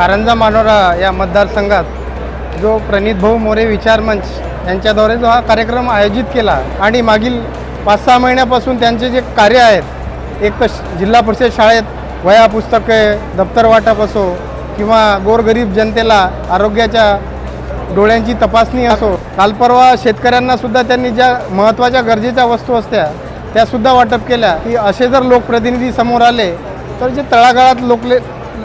कारंजा मानोरा या मतदारसंघात जो प्रणित भाऊ मोरे विचारमंच यांच्याद्वारे जो हा कार्यक्रम आयोजित केला आणि मागील पाच सहा महिन्यापासून त्यांचे जे कार्य आहेत एक तर जिल्हा परिषद शाळेत वया पुस्तके दप्तर वाटप असो किंवा गोरगरीब जनतेला आरोग्याच्या डोळ्यांची तपासणी असो कालपरवा शेतकऱ्यांनासुद्धा त्यांनी ज्या महत्त्वाच्या गरजेच्या वस्तू असत्या त्यासुद्धा वाटप केल्या. की असे जर लोकप्रतिनिधी समोर आले तर जे तळागाळात लोकले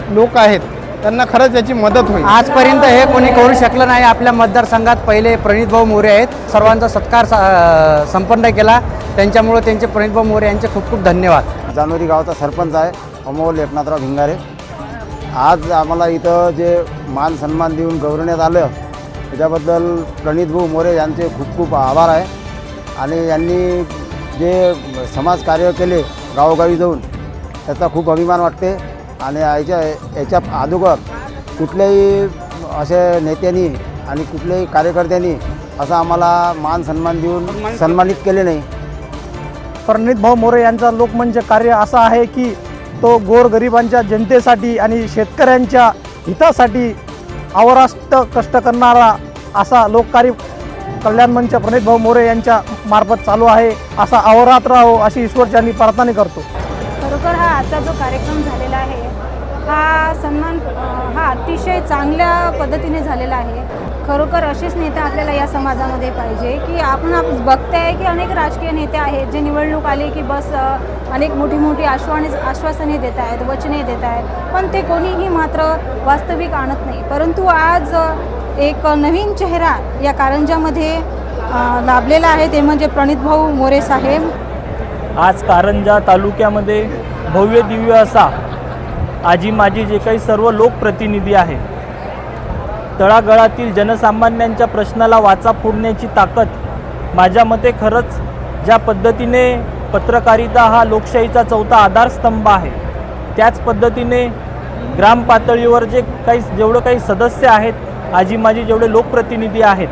लोक आहेत त्यांना खरंच याची मदत होईल. आजपर्यंत हे कोणी करू शकलं नाही. आपल्या मतदारसंघात पहिले प्रणित भाऊ मोरे आहेत. सर्वांचा सत्कार स- संपन्न केला. त्यांच्यामुळे त्यांचे प्रणित भाऊ मोरे यांचे खूप खूप धन्यवाद. जानोरी गावाचा सरपंच आहे अमोल एकनाथराव भिंगारे. आज आम्हाला इथं जे मान सन्मान देऊन गौरवण्यात आलं त्याच्याबद्दल प्रणित भाऊ मोरे यांचे खूप खूप आभार आहे. आणि यांनी जे समाजकार्य केले गावोगावी जाऊन त्याचा खूप अभिमान वाटते. आणि याच्या याच्या अगोदर कुठल्याही असे नेत्यांनी आणि कुठल्याही कार्यकर्त्यांनी असं आम्हाला मान सन्मान देऊन सन्मानित केले नाही. प्रणित भाऊ मोरे यांचा लोकमंच कार्य असं आहे की तो गोरगरिबांच्या जनतेसाठी आणि शेतकऱ्यांच्या हितासाठी अवरास्त कष्ट करणारा असा लोककार्य कल्याण मंच प्रणित भाऊ मोरे यांच्या मार्फत चालू आहे असा अवरात राहो अशी ईश्वरच्यांनी प्रार्थना करतो. खरोखर हा आजचा जो कार्यक्रम झालेला आहे हा सन्मान हा अतिशय चांगल्या पद्धतीने झालेला आहे. खरोखर असेच नेते आपल्याला या समाजामध्ये पाहिजे की आपण आप बघताय की अनेक राजकीय नेते आहेत जे निवडणूक आले की बस अनेक मोठी मोठी आश्वाने आश्वासने देत आहेत वचने देत आहेत. पण ते कोणीही मात्र वास्तविक आणत नाही. परंतु आज एक नवीन चेहरा या कारंजामध्ये लाभलेला आहे. ते म्हणजे प्रणित भाऊ मोरे साहेब. आज कारंजा तालुक्यामध्ये भव्य दिव्य असा आजी माजी जे काही सर्व लोकप्रतिनिधी आहे तळागळातील जनसामान्यांच्या प्रश्नाला वाचा फोडण्याची ताकद माझ्या मते खरंच ज्या पद्धतीने पत्रकारिता हा लोकशाहीचा चौथा आधारस्तंभ आहे त्याच पद्धतीने ग्राम पातळीवर जे काही जेवढं काही सदस्य आहेत आजी माजी जेवढे लोकप्रतिनिधी आहेत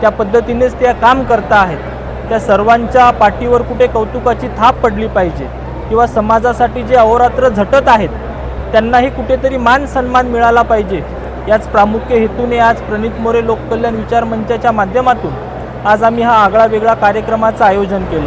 त्या पद्धतीनेच त्या काम करता आहेत त्या सर्वांच्या पाठीवर कुठे कौतुकाची थाप पडली पाहिजे किंवा समाजासाठी जे अहोरात्र झटत आहेत त्यांनाही कुठेतरी मान सन्मान मिळाला पाहिजे. याच प्रामुख्य हेतूने आज प्रणित मोरे लोककल्याण विचार मंचाच्या माध्यमातून आज आम्ही हा आगळा वेगळा कार्यक्रमाचं आयोजन केलं.